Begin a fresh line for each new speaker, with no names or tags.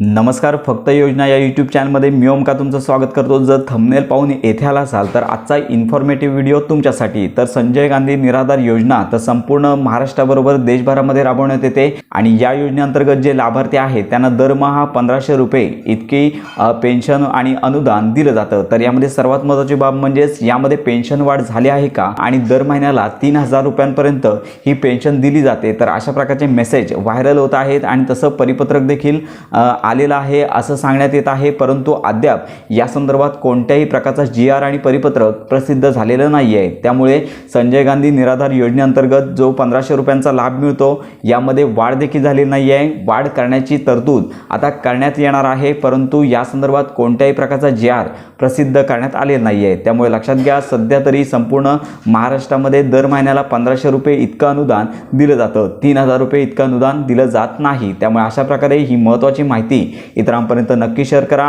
नमस्कार फक्त योजना या यूट्यूब चॅनलमध्ये मी ओमका तुमचं स्वागत करतो. जर थंबनेल पाहून येथे आला असाल तर आजचा इन्फॉर्मेटिव्ह व्हिडिओ तुमच्यासाठी. तर संजय गांधी निराधार योजना तर संपूर्ण महाराष्ट्राबरोबर देशभरामध्ये राबवण्यात येते आणि या योजनेअंतर्गत जे लाभार्थी आहेत त्यांना दरमहा पंधराशे रुपये इतकी पेन्शन आणि अनुदान दिलं जातं. तर यामध्ये सर्वात महत्त्वाची बाब म्हणजेच यामध्ये पेन्शन वाढ झाली आहे का? आणि दर महिन्याला तीन हजार रुपयांपर्यंत ही पेन्शन दिली जाते. तर अशा प्रकारचे मेसेज व्हायरल होत आहेत आणि तसं परिपत्रक देखील आलेलं आहे असं सांगण्यात येत आहे परंतु अद्याप या संदर्भात कोणत्याही प्रकारचा जी आर आणि परिपत्रक प्रसिद्ध झालेलं नाही आहे त्यामुळे संजय गांधी निराधार योजनेअंतर्गत जो पंधराशे रुपयांचा लाभ मिळतो यामध्ये वाढ देखील झालेली नाही आहे वाढ करण्याची तरतूद आता करण्यात येणार आहे परंतु या संदर्भात कोणत्याही प्रकारचा जी आर प्रसिद्ध करण्यात आलेला नाही आहे त्यामुळे लक्षात घ्या सध्या तरी संपूर्ण महाराष्ट्रामध्ये दर महिन्याला पंधराशे रुपये इतकं अनुदान दिलं जातं. तीन हजार रुपये इतकं अनुदान दिलं जात नाही. त्यामुळे अशा प्रकारे ही महत्त्वाची माहिती माहिती इतरांपर्यंत नक्की शेअर करा.